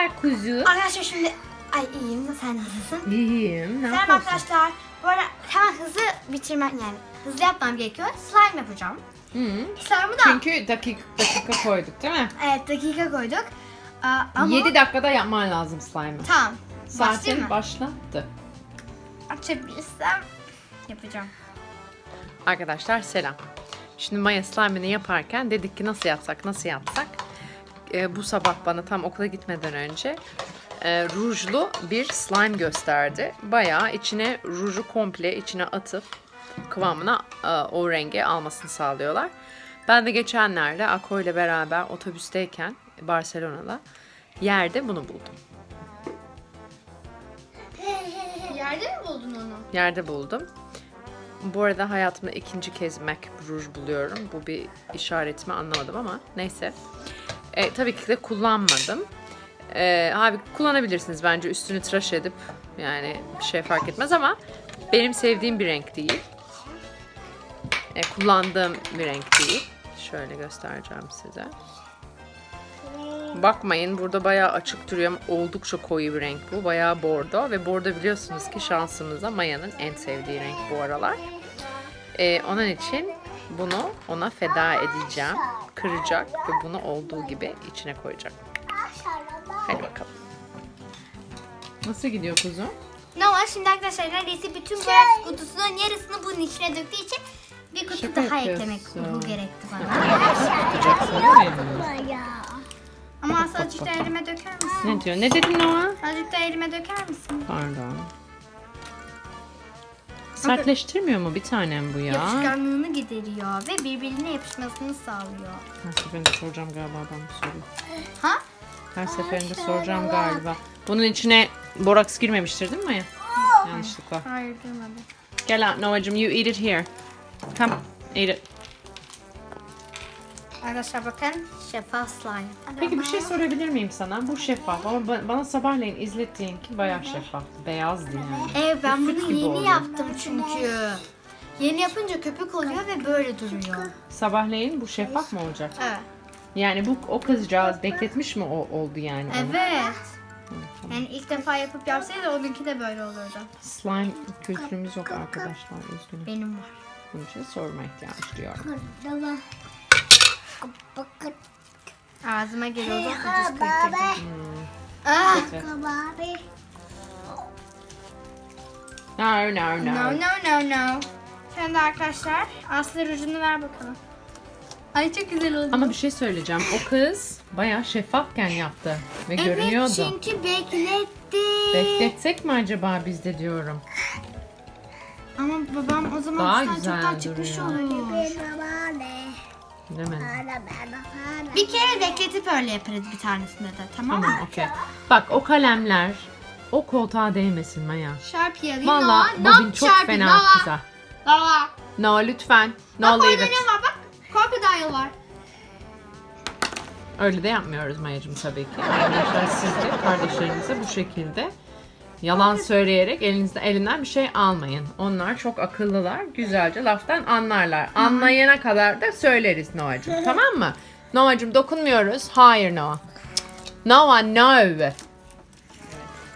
haber kuzu? Arkadaşlar şimdi ay iyiyim sen nasılsın? İyiyim. Ne Selam yapıyorsun? arkadaşlar. Bu arada hemen hızlı bitirmem yani hızlı yapmam gerekiyor. Slime yapacağım. Hı. Slime'ı da Çünkü dakika, dakika koyduk değil mi? evet dakika koyduk. Aa, ama 7 dakikada yapman lazım slime'ı. tamam. Başlayayım Saatin mı? başladı. Açabilirsem yapacağım. Arkadaşlar selam. Şimdi Maya slime'ını yaparken dedik ki nasıl yapsak nasıl yapsak. Ee, bu sabah bana tam okula gitmeden önce e, rujlu bir slime gösterdi. Bayağı içine ruju komple içine atıp kıvamına e, o rengi almasını sağlıyorlar. Ben de geçenlerde Ako ile beraber otobüsteyken Barcelona'da yerde bunu buldum. Yerde mi buldun onu? Yerde buldum. Bu arada hayatımda ikinci kez MAC ruj buluyorum. Bu bir işaret mi anlamadım ama neyse. E, tabii ki de kullanmadım. E, abi kullanabilirsiniz bence üstünü tıraş edip yani bir şey fark etmez ama benim sevdiğim bir renk değil. E, kullandığım bir renk değil. Şöyle göstereceğim size. Bakmayın burada bayağı açık duruyor ama oldukça koyu bir renk bu. Bayağı bordo ve bordo biliyorsunuz ki şansımıza Maya'nın en sevdiği renk bu aralar. Ee, onun için bunu ona feda edeceğim. Kıracak ve bunu olduğu gibi içine koyacak. Hadi bakalım. Nasıl gidiyor kuzum? Nova şimdi arkadaşlar neredeyse bütün boyak kutusunun yarısını bunun içine döktüğü için bir kutu Şaka daha yapıyorsun. eklemek bu gerekti bana. Ama azıcık da elime döker misin? Ne diyor? Ne dedin Noah? Azıcık da elime döker misin? Pardon. Sertleştirmiyor mu bir tanem bu ya? Yapışkanlığını gideriyor ve birbirine yapışmasını sağlıyor. Her seferinde soracağım galiba ben bu soruyu. Ha? Her seferinde soracağım galiba. Bunun içine boraks girmemiştir değil mi Maya? Yanlışlıkla. Hayır duymadım. Gel out Noah'cığım you eat it here. Come eat it. Arkadaşlar bakın şeffaf slime. Peki bir şey sorabilir miyim sana? Bu şeffaf ama ba- bana sabahleyin izlettiğin ki bayağı şeffaf. Beyazdı yani. Evet ben Süt bunu gibi yeni oluyor. yaptım çünkü. Yeni yapınca köpük oluyor ve böyle duruyor. Sabahleyin bu şeffaf mı olacak? Evet. Yani bu o kızcağız bekletmiş mi o, oldu yani? onu? Evet. Yani ilk defa yapıp yapsaydı onunki de böyle olurdu. Slime kültürümüz yok arkadaşlar üzgünüm. Benim var. Bunun için sorma ihtiyaç duyuyorum. Ağzıma geliyordu ucuz kıytırdım. Ah! No no no. No no no no. Şimdi arkadaşlar Aslı rujunu ver bakalım. Ay çok güzel oldu. Ama bir şey söyleyeceğim. O kız bayağı şeffafken yaptı ve evet görünüyordu. çünkü bekletti. Bekletsek mi acaba biz de diyorum. Ama babam o zaman Daha güzel çoktan çıkmış duruyor. Bir kere bekletip öyle yaparız bir tanesinde de tamam mı? Tamam okey. Bak o kalemler o koltuğa değmesin Maya. Sharpie alayım. Valla Noah, bobin not çok Sharpie, fena Noah. kıza. Noah. No lütfen. No Bak leave orada it. ne var bak. Crocodile var. Öyle de yapmıyoruz Maya'cığım tabii ki. Arkadaşlar siz de kardeşlerinize bu şekilde yalan söyleyerek elinizde elinden bir şey almayın. Onlar çok akıllılar. Güzelce laftan anlarlar. Anlayana kadar da söyleriz Noah'cığım. Tamam mı? Noah'cığım dokunmuyoruz. Hayır Noah. Noah no. Evet.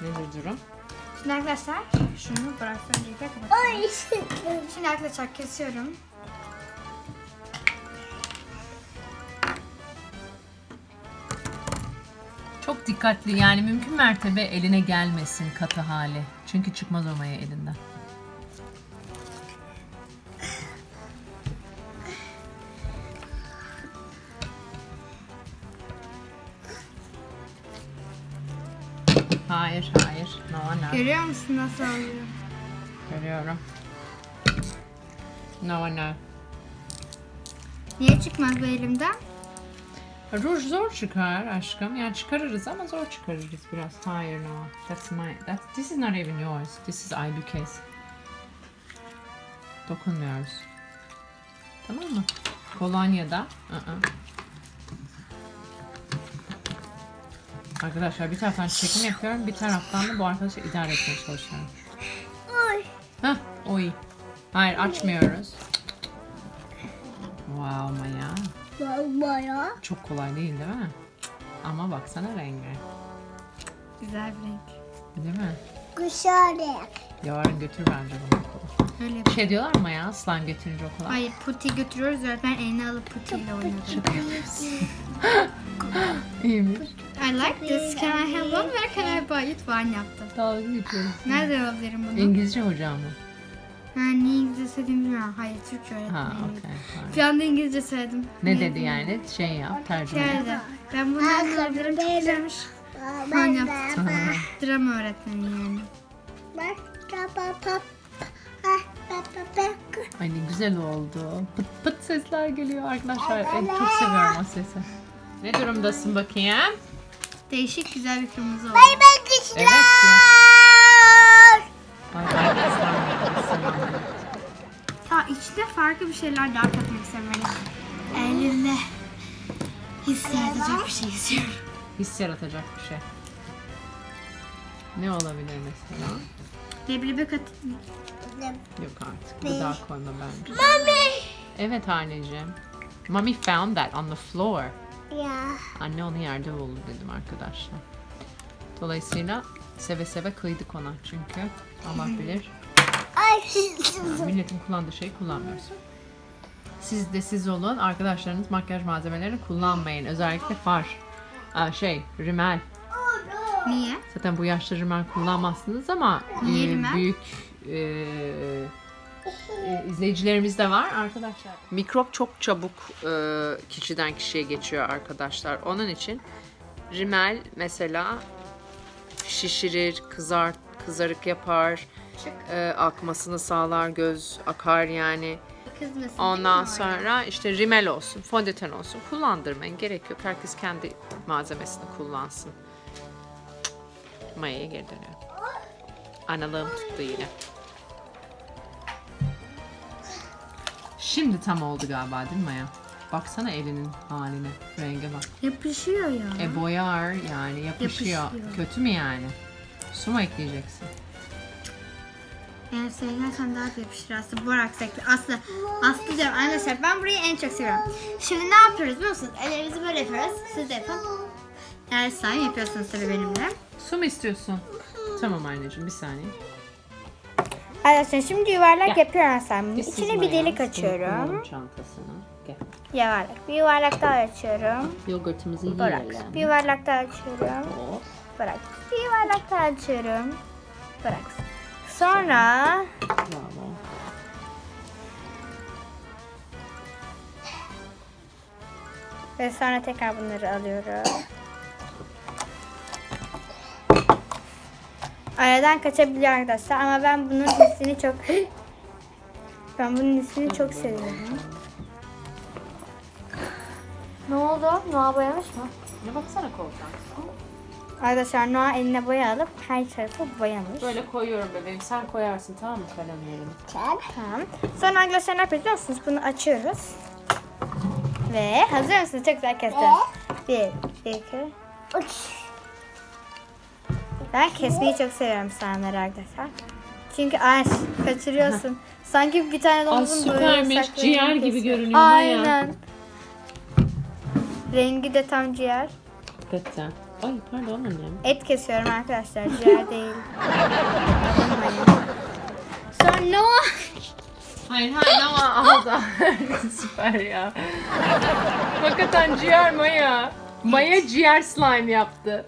Nedir durum? Şimdi arkadaşlar şunu bıraksam. Şimdi arkadaşlar kesiyorum. Çok dikkatli yani mümkün mertebe eline gelmesin katı hali. Çünkü çıkmaz o maya elinden. Hayır, hayır. No, no. Görüyor musun nasıl oluyor? Görüyorum. No, no. Niye çıkmaz bu elimden? Ruj zor çıkar aşkım. Yani çıkarırız ama zor çıkarırız biraz. Hayır, no. That's my... That's, this is not even yours. This is Aybüke's. Dokunmuyoruz. Tamam mı? Kolonya'da. ı-ı. Arkadaşlar bir taraftan çekim yapıyorum. Bir taraftan da bu arkadaşı idare etmeye çalışıyorum. Hah, oy. Hayır açmıyoruz. Wow Maya. Çok kolay değil değil mi? Ama baksana renge. Güzel bir renk. Değil mi? Güzel. Yarın götür bence bunu okula. Öyle Bir yapalım. şey diyorlar mı ya slime götürünce okula? Hayır puti götürüyoruz öğretmen eline alıp putiyle oynadı. İyiymiş. I like this. Can I have one? Where can I buy it? Van yaptım. Dalga geçiyoruz. Nerede alabilirim bunu? İngilizce hocam mı? Ha, niye İngilizce söyledim bilmiyorum. Hayır Türkçe Ha öğretmeniydi. okey. Bir anda İngilizce söyledim. Ne dedi yani? Şey yap tercüme. et. Geldi. Ben bunu nasıl alabilirim? Çok güzelmiş. Van yaptım. Drama öğretmeni yani. Ah. Ay ne güzel oldu. Pıt pıt sesler geliyor arkadaşlar. Ben çok seviyorum o sesi. Ne durumdasın bakayım? Değişik güzel bir kırmızı oldu. Bay bay kızlar. Evet ya. Ay ben de slime Ya içinde farklı bir şeyler daha katmak istiyorum böyle. Elimde hissedecek bir şey istiyorum. His yaratacak bir şey. Ne olabilir mesela? Leblebi kat... Yok artık. Gıda koyma bence. Mami. Evet anneciğim. Mommy found that on the floor. Ya. Anne onu yerde buldu dedim arkadaşlar. Dolayısıyla seve seve kıydık ona çünkü Allah bilir Ay. milletin kullandığı şeyi kullanmıyoruz. Siz de siz olun arkadaşlarınız makyaj malzemelerini kullanmayın. Özellikle far, Aa, şey, rimel. Niye? Zaten bu yaşta rimel kullanmazsınız ama Niye e, rimel? büyük e, e, izleyicilerimiz de var arkadaşlar. Mikrop çok çabuk e, kişiden kişiye geçiyor arkadaşlar. Onun için rimel mesela şişirir, kızart, kızarık yapar, e, akmasını sağlar, göz akar yani. Kızmasın. Ondan sonra işte rimel olsun, fondöten olsun kullandırmayın. Gerek yok. Herkes kendi malzemesini kullansın. Maya'ya geri dönüyorum. Analığım tuttu yine. Şimdi tam oldu galiba değil mi Maya? Baksana elinin haline, renge bak. Yapışıyor ya. E boyar yani yapışıyor. Yapışıyor. Kötü mü yani? Su mu ekleyeceksin? Eğer sevgilersen daha da yapışır aslında. Boraks ekle. Aslı, Aslı diyorum arkadaşlar ben burayı en çok seviyorum. Şimdi ne yapıyoruz biliyor musunuz? Ellerimizi böyle yapıyoruz. Siz de yapın. Eğer slime yapıyorsunuz tabii benimle. Su mu istiyorsun? Tamam anneciğim bir saniye. Arkadaşlar şimdi yuvarlak Gel. yapıyorum slime'ın. Biz İçine bir delik açıyorum. koyalım çantasına. Gel. Yuvarlak. Bir yuvarlak daha açıyorum. Yoğurtumuzu Bırak. yiyelim. Bir yuvarlak daha açıyorum. Hop. Bırak. Bir yuvarlak daha açıyorum. Bırak. Sonra Bravo. ve sonra tekrar bunları alıyorum. Aradan kaçabiliyor arkadaşlar ama ben bunun hissini çok ben bunun hissini çok seviyorum. Ne oldu? Noah boyamış mı? Ne baksana koldan. Arkadaşlar Noah eline boya alıp her tarafı boyamış. Böyle koyuyorum bebeğim. Sen koyarsın tamam mı kalemlerini? Tamam. Sonra arkadaşlar ne yapıyoruz biliyor musunuz? Bunu açıyoruz. Ve hazır mısınız? Çok güzel keseceğiz. Bir, iki. Uç. Ben kesmeyi çok seviyorum slime'ları arkadaşlar. Çünkü ay kaçırıyorsun. Sanki bir tane Ay domuzun böyle süpermiş. saçlarını Ciğer gibi kesiyor. görünüyor. Aynen. Rengi de tam ciğer. Hakikaten. Ay pardon annem. Et kesiyorum arkadaşlar. Ciğer değil. Sonra Noah. Hayır hayır ama aldı. Süper ya. Hakikaten ciğer Maya. Maya ciğer slime yaptı.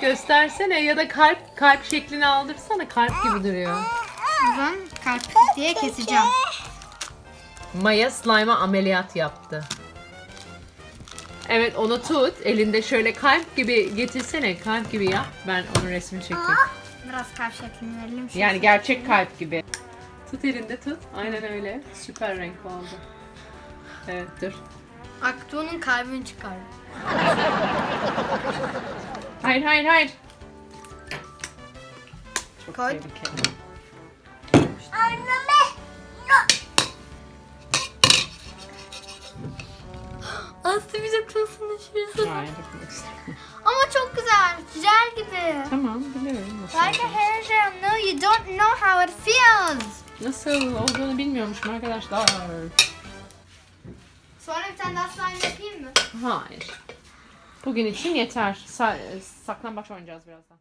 Göstersene ya da kalp kalp şeklini aldırsana kalp gibi duruyor. O zaman kalp diye keseceğim. Maya slime'a ameliyat yaptı. Evet onu tut. Elinde şöyle kalp gibi getirsene. Kalp gibi yap. Ben onun resmini çekeyim. Biraz kalp şeklini verelim. Şöyle. Yani gerçek kalp gibi. Tut elinde tut. Aynen öyle. Süper renk oldu. Evet dur. Aktuğ'un kalbini çıkar. Hayır hayır hayır. Çok Koy. tehlikeli. Anneme. Bize kılsın şurası. Hayır yapmak istemiyorum. Ama çok güzel. Jel gibi. Tamam biliyorum nasıl. Like a hair gel. No, you don't know how it feels. Nasıl olduğunu bilmiyormuşum arkadaşlar. Sonra bir tane daha slime yapayım mı? Hayır. Bugün için yeter. Sa- saklambaç oynayacağız birazdan.